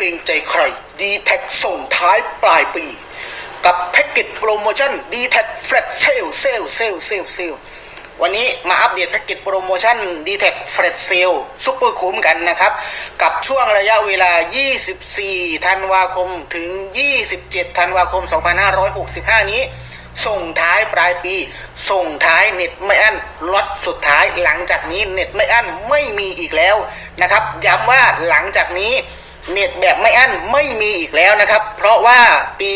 รงใจใคร d t แท็ส่งท้ายปลายปี กับแพ็กเกจโปรโมชั่น d t แท็แฟลตเซลเซลเซลเซลเซลวันนี้มาอัปเดตแพ็กเกจโปรโมชั่น d t แท็กแฟลตเซลซุปเปอร์คุ้มกันนะครับ กับช่วงระยะเวลา 24 ธันวาคมถึง 27 ธันวาคม 2565 นี้ ส่งท้ายปลายปี ส่งท้ายเน็ตไม่อั้นล็อตสุดท้ายหลังจากนี้เน็ตไม่อั้นไม่มีอีกแล้วนะครับ ย้ำว่าหลังจากนี้ เน็ตแบบไม่อั้นไม่มีอีกแล้วนะครับ เพราะว่าปี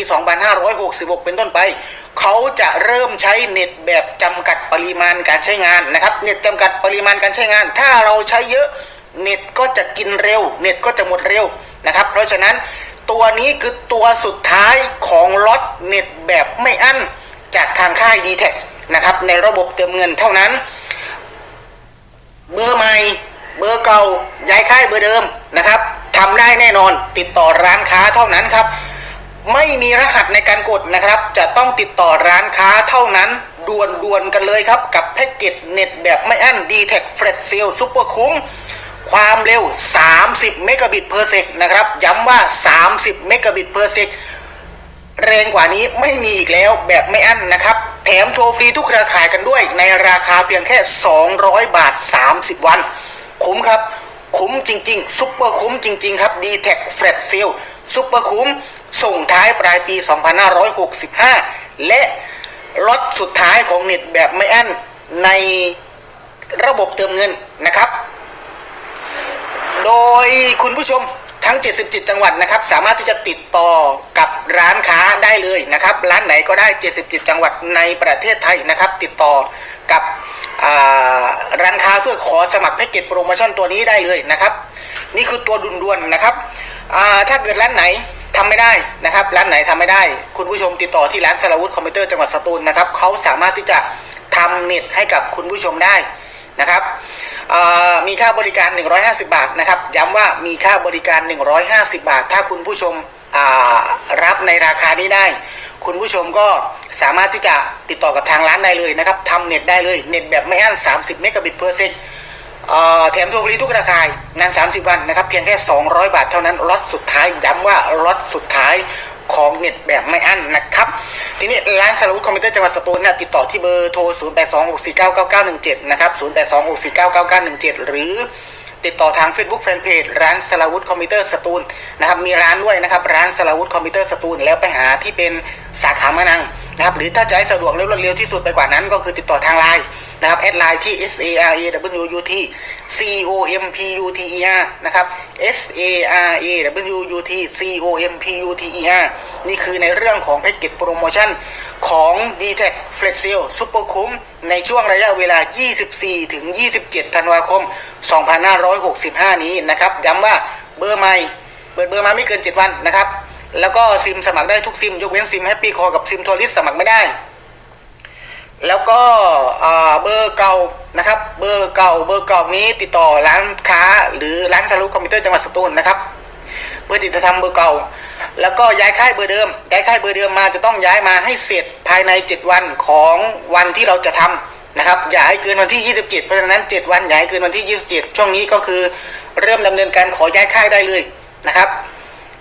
2566 เป็นต้นไป เขาจะเริ่มใช้เน็ตแบบจำกัดปริมาณการใช้งานนะครับ เน็ตจำกัดปริมาณการใช้งาน ถ้าเราใช้เยอะเน็ตก็จะกินเร็ว เน็ตก็จะหมดเร็วนะครับ เพราะฉะนั้นตัวนี้คือตัวสุดท้ายของล็อตเน็ตแบบไม่อั้นจากทางค่าย d t แท็นะครับในระบบเติมเงินเท่านั้น เบอร์ใหม่ เบอร์เก่าย้ายค่ายเบอร์เดิมนะครับ ทำได้แน่นอน ติดต่อร้านค้าเท่านั้นครับ ไม่มีรหัสในการกดนะครับ จะต้องติดต่อร้านค้าเท่านั้นด่วนด่วนๆกันเลยครับ กับแพ็กเกจเน็ตแบบไม่อั้น d t แท f l a t s a l e ซุปเปอร์คุ้มความเร็ว 30 เมกะบิตเพอร์เซกนะครับ ย้ำว่า 30 เมกะบิตเพอร์เซกแรงกว่านี้ไม่มีอีกแล้วแบบไม่อั้นนะครับ แถมโทรฟรีทุกเครือข่ายกันด้วย ในราคาเพียงแค่ 200 บาท 30 วัน คุ้มครับ คุ้มจริงๆ ซุปเปอร์คุ้มจริง ๆ ครับ d t แท f l a t s a l e ซุปเปอร์คุ้มส่งท้ายปลายปี 2565 และล็อตสุดท้ายของเน็ตแบบไม่อั้นในระบบเติมเงินนะครับ โดยคุณผู้ชมทั้ง 77 จังหวัดนะครับ สามารถที่จะติดต่อกับร้านค้าได้เลยนะครับ ร้านไหนก็ได้ 77 จังหวัดในประเทศไทยนะครับ ติดต่อกับ ร้านค้าเพื่อขอสมัครแพ็กเกจโปรโมชั่นตัวนี้ได้เลยนะครับ นี่คือตัวดุนดวนๆนะครับถ้าเกิดร้านไหนทำไม่ได้นะครับ ร้านไหนทำไม่ได้ คุณผู้ชมติดต่อที่ร้านสราวุธคอมพิวเตอร์จังหวัดสตูลนะครับเขาสามารถที่จะทำเน็ตให้กับคุณผู้ชมได้นะครับมีค่าบริการ 150 บาทนะครับ ย้ำว่ามีค่าบริการ 150 บาท ถ้าคุณผู้ชมรับในราคานี้ได้ คุณผู้ชมก็ สามารถที่จะติดต่อกับทางร้านได้เลยนะครับทำเน็ตได้เลยเน็ตแบบไม่อั้น 30 เมกะบิตเพอร์เซกแถมโทรฟรีทุกราคานาน 30 วันนะครับเพียงแค่ 200 บาทเท่านั้นล็อตสุดท้ายย้ำว่าล็อตสุดท้ายของเน็ตแบบไม่อั้นนะครับ ทีนี้ร้านสารวุฒิคอมพิวเตอร์จังหวัดสตูลเนี่ยติดต่อที่เบอร์โทร 0826499917 นะครับ 0826499917 หรือติดต่อทาง Facebook Fanpage ร้านสารวุฒิคอมพิวเตอร์สตูลนะครับมีร้านด้วยนะครับ ร้านสารวุฒิคอมพิวเตอร์สตูลแล้วไปหาที่เป็นสาขามะนัง นะครับหรือถ้าจะให้สะดวกและรวดเร็วที่สุดไปกว่านั้นก็คือติดต่อทางไลน์นะครับแอดไลน์ที่ S A R A W U T C O M P U T E R นะครับ S A R A W U T C O M P U T E R นี่คือในเรื่องของแพ็กเกจโปรโมชั่นของ d t แท f l e x s a l e ซุปเปอร์คุ้มในช่วงระยะเวลา 24 ถึง 27 ธันวาคม 2565 นี้นะครับย้ำว่าเบอร์ใหม่ เปิดเบอร์มาไม่เกิน 7 วันนะครับ แล้วก็ซิมสมัครได้ทุกซิม ยกเว้นซิมแฮปปี้คอกับซิมทัวริสสมัครไม่ได้ แล้วก็เบอร์เก่านะครับ เบอร์เก่าเบอร์เก่านี้ติดต่อร้านค้า หรือร้านสารุคอมพิวเตอร์จังหวัดสตูลนะครับเพื่อติดต่อทำเบอร์เก่า แล้วก็ย้ายค่ายเบอร์เดิมย้ายค่ายเบอร์เดิมมาจะต้องย้ายมาให้เสร็จภายใน 7 วันของวันที่เราจะทำนะครับอย่าให้เกินวันที่ 27 เพราะฉะนั้น 7 วันอย่าให้เกินวันที่ 27 ช่วงนี้ก็คือเริ่มดำเนินการขอย้ายค่ายได้เลยนะครับ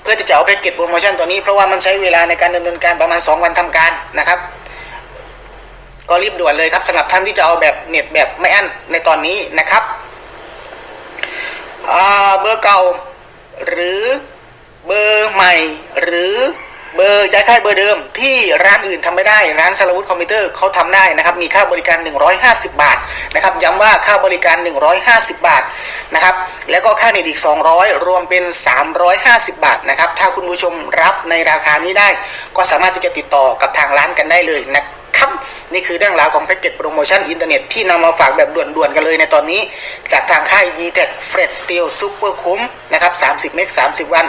เพื่อที่จะเอาแพ็กเกจโปรโมชั่นตัวนี้เพราะว่ามันใช้เวลาในการดำเนินการประมาณ 2 วันทำการนะครับ ก็รีบด่วนเลยครับสำหรับท่านที่จะเอาแบบเน็ตแบบไม่อั้นในตอนนี้นะครับเบอร์เก่าหรือเบอร์ใหม่หรือ เบอร์ย้ายค่ายเบอร์เดิม ที่ร้านอื่นทำไม่ได้ ร้านสารวุฒิคอมพิวเตอร์เขาทำได้นะครับ มีค่าบริการ 150 บาทนะครับย้ำว่าค่าบริการ 150 บาทนะครับแล้วก็ค่าเน็ตอีก 200 รวมเป็น 350 บาทนะครับถ้าคุณผู้ชมรับในราคานี้ได้ ก็สามารถที่จะติดต่อกับทางร้านกันได้เลยนะ ครับ นี่คือเรื่องราวของแพ็กเกจโปรโมชั่นอินเทอร์เน็ตที่นำมาฝากแบบด่วนๆกันเลยในตอนนี้ จากทางค่าย d t แท f r e s h Steel Super คุ้มนะครับ 30 เมก 30 วัน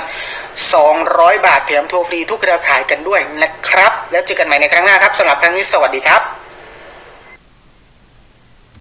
200 บาทแถมโทรฟรีทุกเครือข่ายกันด้วยนะครับ แล้วเจอกันใหม่ในครั้งหน้าครับสำหรับครั้งนี้สวัสดีครับ